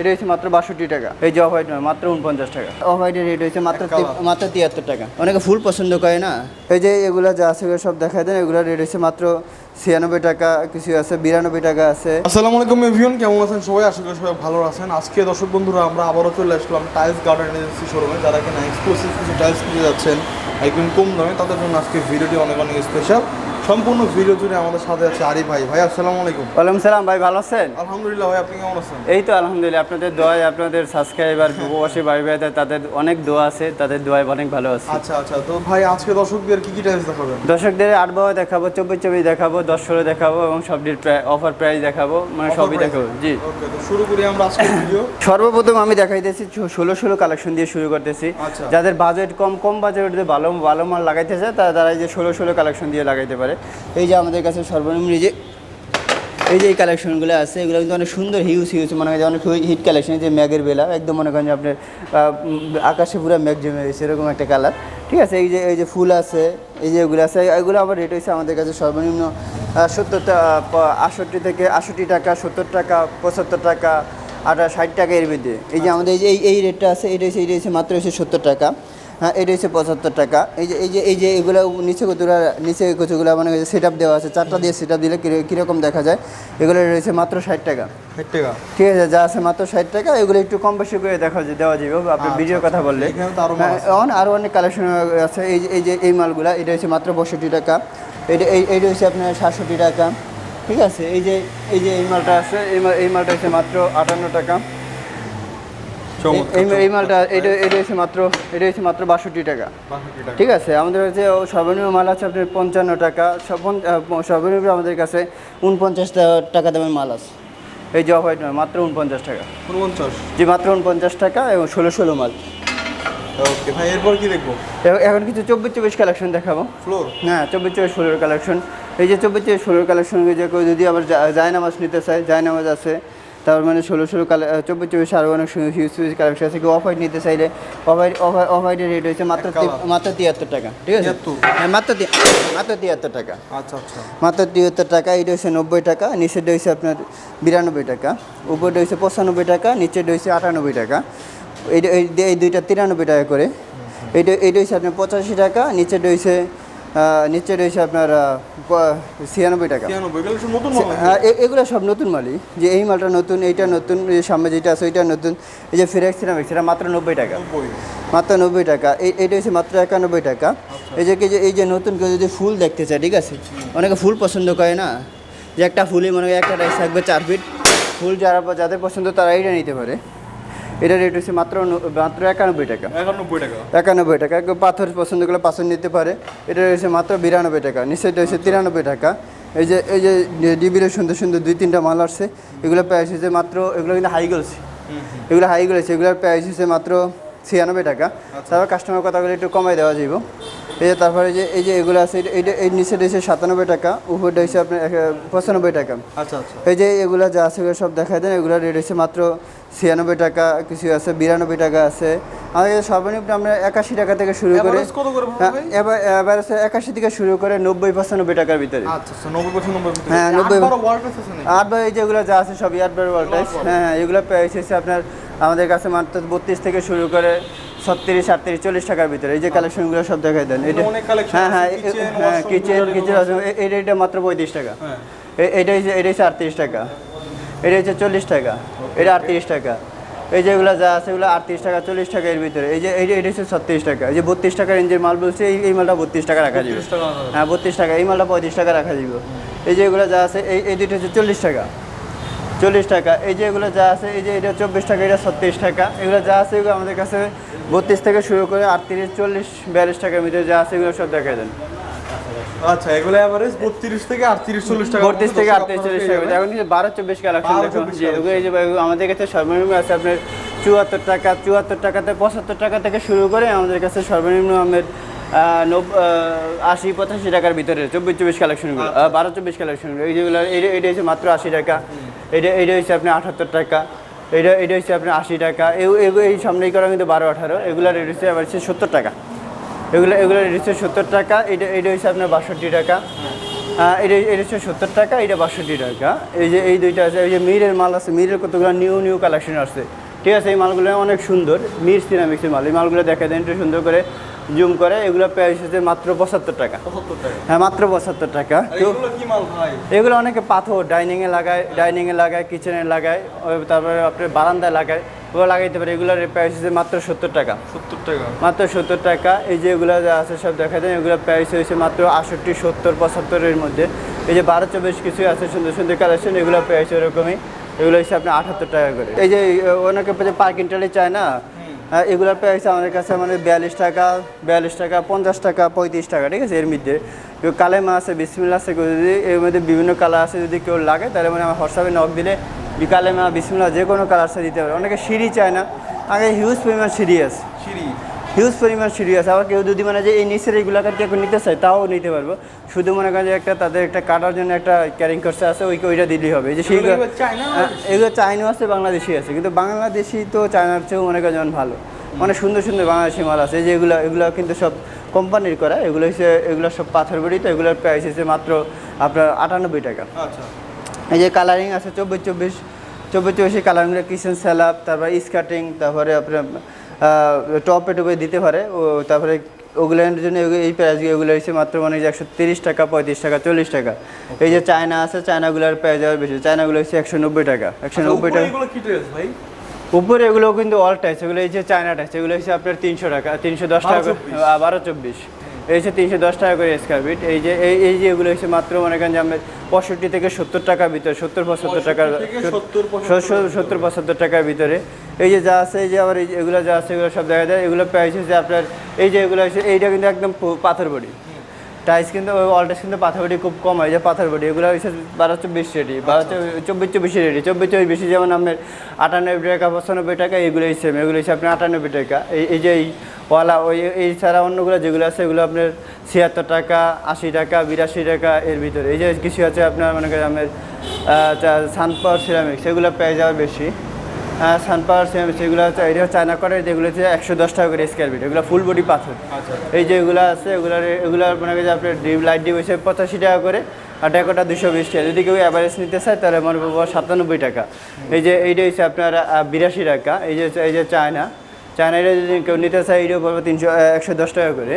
এটা হচ্ছে মাত্র বাষট্টি টাকা। এই যে অফ হোয়াইট নয় মাত্র উনপঞ্চাশ টাকা। অফ হোয়াইটের রেট হচ্ছে মাত্র মাত্র তিয়াত্তর টাকা। অনেকে ফুল পছন্দ করে না। এই যে এগুলো যা আছে সব দেখা দেন এগুলো রেট হচ্ছে মাত্র ছিয়ানব্বই টাকা কিছু আছে বিরানব্বই টাকা আছে। আসসালামু আলাইকুম এভিয়ন কেমন আছেন সবাই? আশা করি সবাই ভালো আছেন। আজকে দর্শক বন্ধুরা আমরা আবারও চলে আসলাম টাইলস গার্ডেন এজেন্সি শোরুমে যারা কিনা এক্সক্লুসিভ কিছু টাইলস কিনে যাচ্ছেন একদম কম দামে তাদের জন্য আজকে ভিডিওটি অনেক অনেক স্পেশাল সম্পূর্ণ ভিডিও জুড়ে আমাদের সাথে আছে আরিফ ভাই। ভাই আসসালামু আলাইকুম। ওয়ালাইকুম সালাম ভাই ভালো আছেন? আলহামদুলিল্লাহ ভাই আপনি কেমন আছেন? এই তো আলহামদুলিল্লাহ আপনাদের দোয়ায় আপনাদের সাবস্ক্রাইবার প্রবাসী ভাই ভাইদের তাদের অনেক দোয়া আছে তাদের দোয়ায় অনেক ভালো আছে। আচ্ছা আচ্ছা তো ভাই আজকে দর্শকদের কি কি টাইলস দেখাবেন? দর্শকদের আট বাবা দেখাবো চব্বিশ চব্বিশ দেখাবো দশ ষোলো দেখাবো এবং সবটির অফার প্রাইস দেখাবো মানে সবই দেখাবো জি। শুরু করি আমরা আজকে ভিডিও সর্বপ্রথম আমি দেখাইতেছি ষোলো ষোলো কালেকশন দিয়ে শুরু করতেছি। আচ্ছা। যাদের বাজেট কম কম বাজেটে ভালো ভালো মাল লাগাইতে চায় তারা তারা এই যে ষোলো ষোলো কালেকশন দিয়ে লাগাইতে পারে। এই যে আমাদের কাছে সর্বনিম্ন যে, এই যে এই কালেকশনগুলো আছে, এগুলো কিন্তু অনেক সুন্দর হিউজ হিউজ মনে হয় অনেক হিট কালেকশন যে ম্যাগের বেলা, একদম মনে করেন যে আপনার আকাশে পুরো ম্যাগ জমে রয়েছে, এরকম একটা কালার ঠিক আছে? এই যে এই যে ফুল আছে, এই যে এগুলো আছে, এগুলো আবার রেট হয়েছে আমাদের কাছে সর্বনিম্ন সত্তর আটষট্টি থেকে আটষট্টি টাকা, সত্তর টাকা, পঁচাত্তর টাকা আর ষাট টাকা এর মধ্যে। এই যে আমাদের এই এই রেটটা আছে, এটা হচ্ছে এটা হচ্ছে মাত্র হচ্ছে সত্তর টাকা। হ্যাঁ এটা হচ্ছে পঁচাত্তর টাকা। এই যে এই যে এই যে এগুলো নিচে কতগুলো নিচে কতগুলো মানে সেট আপ দেওয়া আছে চারটা দিয়ে সেট আপ দিলে কীরকম দেখা যায়? এগুলো রয়েছে মাত্র ষাট টাকা। ষাট টাকা। ঠিক আছে যা আছে মাত্র ষাট টাকা এগুলো একটু কম বেশি করে দেখা যায় দেওয়া যাবে আপনি আচ্ছা, ভিডিও কথা বললে এখানে তো হ্যাঁ, অন আরও অনেক কালেকশন আছে। এই যে এই যে এই মালগুলা এটা হচ্ছে মাত্র পঁয়ষট্টি টাকা। এটা এই এইটা হচ্ছে আপনার সাতষট্টি টাকা। ঠিক আছে এই যে এই যে এই মালটা আছে এই মাল এই মালটা হচ্ছে মাত্র আটান্ন টাকা। এই মালটা এটা এটা হচ্ছে মাত্র এটা হচ্ছে মাত্র বাষট্টি টাকা। ঠিক আছে আমাদের কাছে সর্বনিম্ন মাল আছে আপনার পঞ্চান্ন টাকা। সর্বনিম্ন আমাদের কাছে উনপঞ্চাশ টাকা দামের মাল আছে। এই যে হোয়াইট নয় মাত্র উনপঞ্চাশ টাকা। উনপঞ্চাশ। জি মাত্র উনপঞ্চাশ টাকা এবং ষোলো ষোলো মাল। ওকে ভাই এরপর কি দেখব? এখন কিছু চব্বিশ চব্বিশ কালেকশন দেখাবো। ফ্লোর হ্যাঁ চব্বিশ চব্বিশ ষোলোর কালেকশন। এই যে চব্বিশ চব্বিশ ষোলোর কালেকশন যদি আবার যায় নামাজ নিতে চায় যায় নামাজ আছে। তারপর মানে ষোলো ষোলো কালার চব্বিশ চব্বিশ আরও অনেক হিউজ হিউজ কালেকশন আছে। কেউ অফ হোয়াইট নিতে চাইলে অফ হোয়াইট অফ হোয়াইটের রেট হয়েছে মাত্র মাত্র তিয়াত্তর টাকা ঠিক আছে? হ্যাঁ মাত্র মাত্র তিয়াত্তর টাকা। আচ্ছা আচ্ছা। মাত্র তিয়াত্তর টাকা এটা হচ্ছে নব্বই টাকা নিচেরটা হচ্ছে আপনার বিরানব্বই টাকা উপরটা হচ্ছে পঁচানব্বই টাকা নিচেরটা হচ্ছে আটানব্বই টাকা। এই এই দুইটা তিরানব্বই টাকা করে। এইটা এইটা হচ্ছে আপনার পঁচাশি টাকা নিচেরটা হচ্ছে আহ, রয়েছে আপনার ছিয়ানব্বই টাকা। এগুলো সব নতুন হ্যাঁ এগুলো সব নতুন মালই। যে এই মালটা নতুন এইটা নতুন এই সামনে যেটা আছে ওইটা নতুন এই যে ফিরেক্স সিরামিক্স এটা মাত্র নব্বই টাকা। মাত্র নব্বই টাকা। এই এইটা হচ্ছে মাত্র একানব্বই টাকা। এই যে কি যে এই যে নতুন কেউ যদি ফুল দেখতে চায় ঠিক আছে? অনেকে ফুল পছন্দ করে না। যে একটা ফুলই মনে হয় একটা রাইস থাকবে চার ফিট ফুল যারা যাদের পছন্দ তারা এইটা নিতে পারে। এটা রেট হচ্ছে মাত্র মাত্র একানব্বই টাকা। একানব্বই টাকা। একানব্বই টাকা। কেউ পাথর পছন্দ করলে পাথর নিতে পারে। এটা রয়েছে মাত্র বিরানব্বই টাকা। নিচেটা হচ্ছে তিরানব্বই টাকা। এই যে এই যে ডিবির সুন্দর সুন্দর দুই তিনটা মাল আসছে। এগুলো প্রাইস হচ্ছে মাত্র এগুলো কিন্তু হাই গলছে এগুলো হাই গলেছে এগুলোর প্রাইস হচ্ছে মাত্র ছিয়ানব্বই টাকা। তারপর কাস্টমার কথাগুলো একটু কমাই দেওয়া যাইব। এই যে তারপরে যে এই যে এগুলো আছে এইটা এই নিচে হচ্ছে সাতানব্বই টাকা উপরটা হচ্ছে আপনার পঁচানব্বই টাকা। আচ্ছা আচ্ছা। এই যে এগুলো যা আছে এগুলো সব দেখাই দেন এগুলো রেট হচ্ছে মাত্র ছিয়ানব্বই টাকা কিছু আছে বিরানব্বই টাকা আছে। আমাদের সর্বনিম্ন আমরা একাশি টাকা থেকে শুরু করে? হ্যাঁ, এবার একাশি থেকে শুরু করে নব্বই পঁচানব্বই টাকার ভিতরে। আচ্ছা আচ্ছা হ্যাঁ, নব্বই- ওয়ার্ল্ড আছে নাকি? আট বাই যেগুলো যা আছে সব ইয়ার বার ওয়ালটাইস হ্যাঁ হ্যাঁ এগুলো প্রাইস হচ্ছে আপনার আমাদের কাছে মাত্র বত্রিশ থেকে শুরু করে ছত্রিশ আটত্রিশ চল্লিশ টাকার ভিতরে। এই যে কালেকশনগুলো সব দেখাই দেন। এটা হ্যাঁ হ্যাঁ হ্যাঁ কিচেন কিচেন এটা এটা মাত্র পঁয়ত্রিশ টাকা। হ্যাঁ। এটা হচ্ছে এটা হচ্ছে আটত্রিশ টাকা। এটা হচ্ছে চল্লিশ টাকা। এটা আটত্রিশ টাকা। এই যেগুলো যা আছে এগুলো আটত্রিশ টাকা চল্লিশ টাকা এর ভিতরে। এই যে এইটা এটা হচ্ছে ছত্রিশ টাকা। এই যে বত্রিশ টাকা রেঞ্জের মাল বলছে এই এই মালটা বত্রিশ টাকা রাখা যাবে। 30 টাকা রাখা যাবে। হ্যাঁ বত্রিশ টাকা। এই মালটা পঁয়ত্রিশ টাকা রাখা যাবে। এই যে এগুলো যা আছে এই এই দুটো হচ্ছে চল্লিশ টাকা। চল্লিশ টাকা। এই যে এগুলো যা আছে এই যে এটা চব্বিশ টাকা এটা ছত্রিশ টাকা। এগুলো যা আছে এগুলো আমাদের কাছে বত্রিশ থেকে শুরু করে আটত্রিশ চল্লিশ বিয়াল্লিশ টাকার ভিতরে যা আছে এগুলো সব দেখা দেন। আচ্ছা এগুলো এভারেজ বত্রিশ থেকে আটত্রিশ চল্লিশ টাকা বত্রিশ থেকে আটত্রিশ চল্লিশ টাকা। এখন কিন্তু বারো চব্বিশ কালেকশন 12, দেখুন যে এই যে আমাদের কাছে সর্বনিম্ন আছে আপনার চুয়াত্তর টাকা চুয়াত্তর টাকাতে পঁচাত্তর টাকা থেকে শুরু করে আমাদের কাছে সর্বনিম্ন আমাদের আশি পঁচাশি টাকার ভিতরে চব্বিশ চব্বিশ কালেকশনগুলো বারো চব্বিশ কালেকশনগুলো এই যেগুলো এটা এটা হচ্ছে মাত্র আশি টাকা। এটা এটা হচ্ছে আপনার আটাত্তর টাকা। এটা এটা হচ্ছে আপনার আশি টাকা। এই সামনেই করা কিন্তু বারো আঠারো। এগুলোর রেট হচ্ছে আবার হচ্ছে সত্তর টাকা। এগুলো এগুলো রেট হচ্ছে সত্তর টাকা। এটা এটা হচ্ছে আপনার বাষট্টি টাকা। আহ, এটা এটা হচ্ছে সত্তর টাকা এটা বাষট্টি টাকা। এই যে এই দুইটা আছে এই যে মিরের মাল আছে মিরের কতগুলো নিউ নিউ কালেকশন আসছে ঠিক আছে এই মালগুলো অনেক সুন্দর। মির সিনামিক্সের মাল। এই মালগুলো দেখা দেন একটু সুন্দর করে জুম করে এগুলো প্রাইস হচ্ছে মাত্র পঁচাত্তর টাকা। হ্যাঁ মাত্র পঁচাত্তর টাকা। এগুলো এগুলো অনেকে পাথর ডাইনিংয়ে লাগায় ডাইনিংয়ে লাগায় কিচেনে লাগায় তারপরে আপনার বারান্দায় লাগায় ওগুলো লাগাইতে পারে। এগুলোর প্রাইস হচ্ছে মাত্র সত্তর টাকা। সত্তর টাকা? মাত্র সত্তর টাকা। এই যে এগুলো যা আছে সব দেখা যায় এগুলো প্রাইস হয়েছে মাত্র আষট্টি সত্তর পঁচাত্তরের মধ্যে। এই যে বারো চব্বিশ কিছু আছে সুন্দর সুন্দর কালেকশন এগুলো প্রাইস ওরকমই। এগুলো হচ্ছে আপনার আটাত্তর টাকা করে। এই যে অনেকে পার্কিং টালি চায় না। এগুলোর প্রাইস আমাদের কাছে মানে বিয়াল্লিশ টাকা বিয়াল্লিশ টাকা, পঞ্চাশ টাকা, পঁয়ত্রিশ টাকা, ঠিক আছে? এর মধ্যে। কালেমা আছে বিসমিল্লা আছে যদি এর মধ্যে বিভিন্ন কালার আছে যদি কেউ লাগে, তাহলে মানে আমার হোয়াটসঅ্যাপে নক দিলে কালে মা বিসমিল্লা যে কোনো কালার আছে দিতে পারে। অনেকে সিঁড়ি চায় না। আগে হিউজ পরিমাণ সিঁড়ি আছে। হিউজ পরিমাণ সিঁড়ি আছে। আবার কেউ যদি মানে যে এই নিচের এইগুলোকে কেউ নিতে চায় তাও নিতে পারব। শুধু মনে করেন যে একটা তাদের একটা কাটার জন্য একটা ক্যারিং করছে আছে ওইকে ওইটা দিলেই হবে। এই যে সেই এগুলো চায়না? আছে? বাংলাদেশি আছে। কিন্তু বাংলাদেশি তো চায়নার চেয়েও মনে করেন যেমন ভালো। অনেক সুন্দর সুন্দর বাংলাদেশি মাল আছে। এই যে এগুলো এগুলো কিন্তু সব কোম্পানির করা। এগুলো হচ্ছে এগুলো সব পাথর বড়ি তো এগুলোর প্রাইস হচ্ছে মাত্র আপনার আটানব্বই টাকা। আচ্ছা। এই যে কালারিং আছে চব্বিশ চব্বিশ চব্বিশ চব্বিশে কালারিংগুলো কিচেন স্যালাপ তারপরে স্কার্টিং তারপরে আপনার টপে টপে দিতে পারে। ও তারপরে ওগুলোর জন্য এই প্রাইস এগুলো হচ্ছে মাত্র মানে যে একশো তিরিশ টাকা পঁয়ত্রিশ টাকা চল্লিশ টাকা। এই যে চায়না আছে চায়নাগুলোর প্রাইস আবার বেশি। চায়নাগুলো হচ্ছে একশো নব্বই টাকা একশো আচ্ছা, নব্বই টাকা। ভাই? উপরে এগুলো কিন্তু অল টাইস এগুলো হচ্ছে চায়না টাইস এগুলো হচ্ছে আপনার তিনশো টাকা তিনশো দশ টাকা করে- বারো চব্বিশ। এই হচ্ছে তিনশো দশ টাকা করে স্কোয়ার ফিট এই যে এই এই যে এগুলো হচ্ছে মাত্র মনে করেন যে আমরা পঁয়ষট্টি থেকে সত্তর টাকার ভিতরে সত্তর পঁচাত্তর টাকার 65 থেকে 70 75 সত্তর সত্তর পঁচাত্তর টাকার ভিতরে। এই যে যা আছে, এই যে আবার এই এগুলো যা আছে, এগুলো সব দেখা যায়। এগুলো প্রাইস হচ্ছে আপনার, এই যে এগুলো আছে এইটা কিন্তু একদম পাথর বডি। টাইস কিন্তু অলটাইস কিন্তু পাথর বডি খুব কম হয়, যে পাথর বডি। এগুলো হচ্ছে বারো চব্বিশ রেডি, বারো চব্বিশ- চব্বিশ রেডি। চব্বিশ চব্বিশ বেশি যেমন আপনার আটানব্বই টাকা, পঁচানব্বই টাকা এগুলো সেম এগুলো হচ্ছে আপনার আটানব্বই টাকা। এই এই যে এই ওয়ালা, ওই এই ছাড়া অন্যগুলো যেগুলো আছে, এগুলো আপনার ছিয়াত্তর টাকা, আশি টাকা, বিরাশি টাকা, এর ভিতরে। এই যে কিছু আছে আপনার, মনে করেন, আপনার সানপাওয়ার সিরামিক সেগুলো প্রাইস আবার বেশি। সানপাওয়ার সিরামিক সেগুলো হচ্ছে এটা চায়না করে যেগুলো হচ্ছে একশো দশ টাকা করে স্কোয়ার ফিট এগুলো ফুল বডি পাথর। আচ্ছা। এই যে এগুলো আছে এগুলোর এগুলোর মনে করেন যে আপনার ডিপ লাইট ডিপ হচ্ছে পঁচাশি টাকা করে আর ডেকোটা দুশো বিশ টাকা। যদি কেউ অ্যাভারেজ নিতে চায় তাহলে মনে করব সাতানব্বই টাকা। এই যে এইটা হচ্ছে আপনার বিরাশি টাকা। এই যে এই যে চায়না চায়না এটা যদি কেউ নিতে চায় এইটাও পড়ব তিনশো একশো দশ টাকা করে।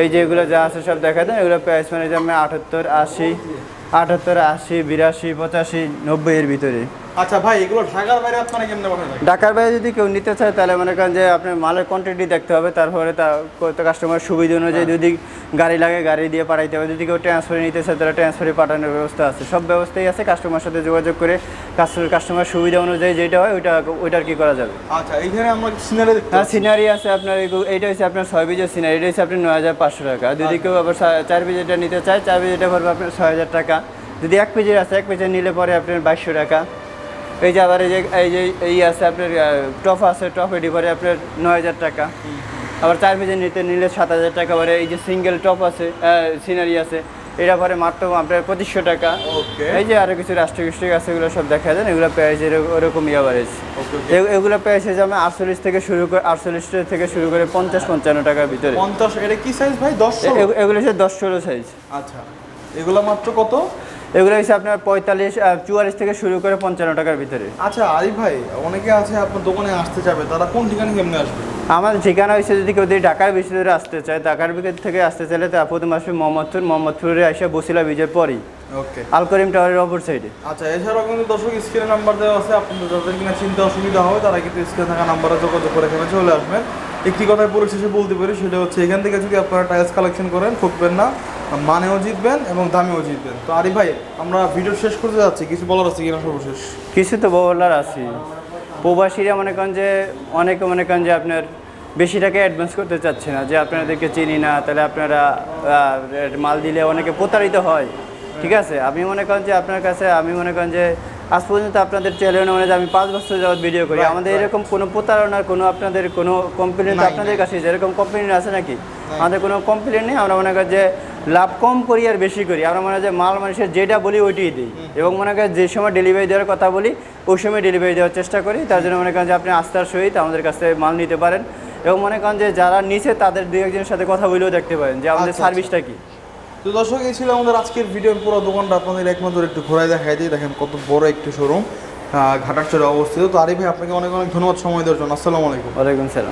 এই যে এগুলো যা আছে সব দেখা দেন এগুলো প্রাইস মানে যে আমি আটাত্তর আশি আটাত্তর আশি বিরাশি পঁচাশি নব্বই এর ভিতরে। আচ্ছা ভাই এগুলো ঢাকার বাইরে আপনারা কেমনে পাঠান ঢাকার বাইরে যদি কেউ নিতে চায় তাহলে মনে করেন যে আপনার মালের কোয়ান্টিটি দেখতে হবে তারপরে তা কাস্টমার সুবিধা অনুযায়ী যদি গাড়ি লাগে গাড়ি দিয়ে পাঠাইতে হবে। যদি কেউ ট্রান্সফারে নিতে চায় তাহলে ট্রান্সফারে পাঠানোর ব্যবস্থা আছে। সব ব্যবস্থাই আছে কাস্টমার সাথে যোগাযোগ করে কাস্টমার কাস্টমার সুবিধা অনুযায়ী যেটা হয় ওইটা ওইটার কি করা যাবে? আচ্ছা এইখানে আমরা সিনারি হ্যাঁ সিনারি আছে আপনার এইটা হচ্ছে আপনার ছয় বিজের সিনারি এটা হচ্ছে আপনার নয় হাজার পাঁচশো টাকা। যদি কেউ আবার চার বিজেটা নিতে চায় চার বিজেটা পড়বে আপনার ছয় হাজার টাকা। যদি এক পেজের আছে এক পেজের নিলে পরে আপনার বাইশশো টাকা। এই যে আবার এই যে এই যে এই আছে আপনার টপ আছে টপ পরে আপনার নয় হাজার টাকা। আবার চার পেজের নিতে নিলে সাত হাজার টাকা পরে এই যে সিঙ্গেল টপ আছে সিনারি আছে এটা পরে মাত্র আপনার পঁচিশশো টাকা। এই যে আরও কিছু রাষ্ট্রীয় আছে এগুলো সব দেখা যায় এগুলো প্রাইস ওরকম ইয়াভারেজ এগুলো প্রাইস হচ্ছে আমরা আটচল্লিশ থেকে শুরু করে আটচল্লিশ থেকে শুরু করে পঞ্চাশ পঞ্চান্ন টাকার ভিতরে। পঞ্চাশ এটা কি সাইজ ভাই? দশ এগুলো হচ্ছে দশ ষোলো সাইজ আচ্ছা। এগুলো মাত্র কত? এগুলো হচ্ছে আপনার পঁয়তাল্লিশ চুয়াল্লিশ থেকে শুরু করে পঞ্চান্ন টাকার ভিতরে। আচ্ছা আরিফ ভাই অনেকে আছে আপনার দোকানে আসতে যাবে তারা কোন ঠিকানা কেমনে আসবে? আমার ঠিকানা হচ্ছে যদি কেউ যদি ঢাকার বেশি দূরে আসতে চায় ঢাকার ভিতর থেকে আসতে চাইলে তা প্রথম আসবে মোহাম্মদপুর মোহাম্মদপুরে এসে বসিলা বীজের পরই। ওকে। আল করিম টাওয়ারের অপর সাইডে আচ্ছা এছাড়াও কিন্তু দর্শক স্ক্রিনে নাম্বার দেওয়া আছে আপনাদের যাদের কিনা চিন্তা অসুবিধা হবে তারা কিন্তু স্ক্রিনে থাকা নাম্বারে যোগাযোগ করে এখানে চলে আসবেন। একটি কথায় পরিশেষে বলতে পারি সেটা হচ্ছে এখান থেকে যদি আপনারা টাইলস কালেকশন করেন ঠকবেন না। মানেও জিতবেন এবং দামেও জিতবেন। তো আরিফ ভাই আমরা ভিডিও শেষ করতে যাচ্ছি। কিছু বলার আছে কিনা সর্বশেষ? কিছু তো বলার আছে প্রবাসীরা মনে করেন যে অনেকে মনে করেন যে আপনার বেশি টাকা অ্যাডভান্স করতে চাচ্ছে না যে আপনাদেরকে চিনি না তাহলে আপনারা মাল দিলে অনেকে প্রতারিত হয়। ঠিক আছে? আমি মনে করেন যে আপনার কাছে আমি মনে করেন যে আজ পর্যন্ত আপনাদের চ্যানেল মানে যে আমি পাঁচ বছর যাবত ভিডিও করি আমাদের এরকম কোনো প্রতারণার কোনো আপনাদের কোনো কমপ্লেন আপনাদের কাছে যেরকম কমপ্লেন আছে নাকি? আমাদের কোনো কমপ্লেন নেই। আমরা মনে করি যে লাভ কম করি আর বেশি করি। আমরা মনে হয় যে মাল মানুষের যেটা বলি ওইটাই দিই। এবং মনে করেন যে সময় ডেলিভারি দেওয়ার কথা বলি ওই সময় ডেলিভারি দেওয়ার চেষ্টা করি। তার জন্য মনে করেন যে আপনি আস্থার সহিত আমাদের কাছ থেকে মাল নিতে পারেন। এবং মনে করেন যে যারা নিচে তাদের দু একজনের সাথে কথা বলেও দেখতে পারেন যে আমাদের আচ্ছা, সার্ভিসটা কি। তো দর্শক এই ছিল আমাদের আজকের ভিডিও পুরো দোকানটা। আপনাদের এক নজর একটু ঘোরায় দেখাই দিই। দেখেন কত বড় একটি শোরুম ঘাটার চরে অবস্থিত। তো আরিফ ভাই আপনাকে অনেক অনেক ধন্যবাদ সময় দেওয়ার জন্য। আসসালামু আলাইকুম। ওয়ালাইকুম সালাম।